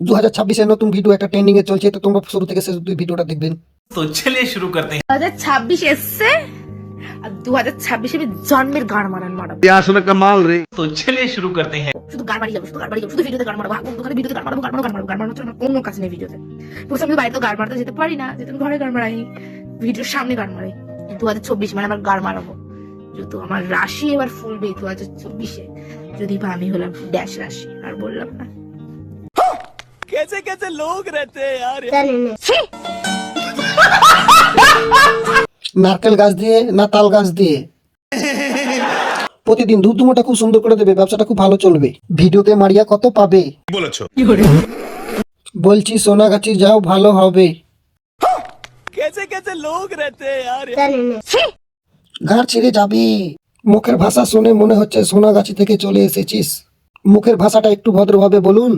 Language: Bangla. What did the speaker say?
দু হাজার ছাব্বিশের নতুন ভিডিও একটা ট্রেন্ডিং এ চলছে তো তোমরা শুরু থেকে শেষ ভিডিওটা দেখবেন। তো চলে শুরু করতে দু হাজার ছাব্বিশ এসছে আর দু হাজার ছাব্বিশে আমি জন্মের গান মারান মারাবো। আসলে একটা রে। তো চলে শুরু করতে হ্যাঁ শুধু গান মারি যাব শুধু গান মারি যাব শুধু ভিডিওতে গান মারাবো। ওখানে ভিডিওতে গান মারাবো গান মারাবো গান মারাবো গান মারানো কোনো কাজ নেই ভিডিওতে প্রথমে আমি বাড়িতে গান মারতে যেতে পারি না যেতে আমি ঘরে গান মারাই। ভিডিওর সামনে গান মারাই। দু হাজার চব্বিশ মানে আমার গান মারাবো। যেহেতু আমার রাশি এবার ফুলবে দু হাজার চব্বিশে যদি বা আমি হলাম ড্যাশ রাশি আর বললাম না। নারকেল গাছ দিয়ে না তাল গাছ দিয়ে। প্রতিদিন দুধ দুমোটা খুব সুন্দর করে দেবে ব্যবসাটা খুব ভালো চলবে। ভিডিওতে মারিয়া কত পাবে? বলেছ। বলছি সোনাগাছি যাও ভালো হবে। ঘাড় ছেড়ে যাবে। মুখের ভাষা শুনে মনে হচ্ছে সোনাগাছি থেকে চলে এসেছিস। মুখের ভাষাটা একটু ভদ্রভাবে বলুন।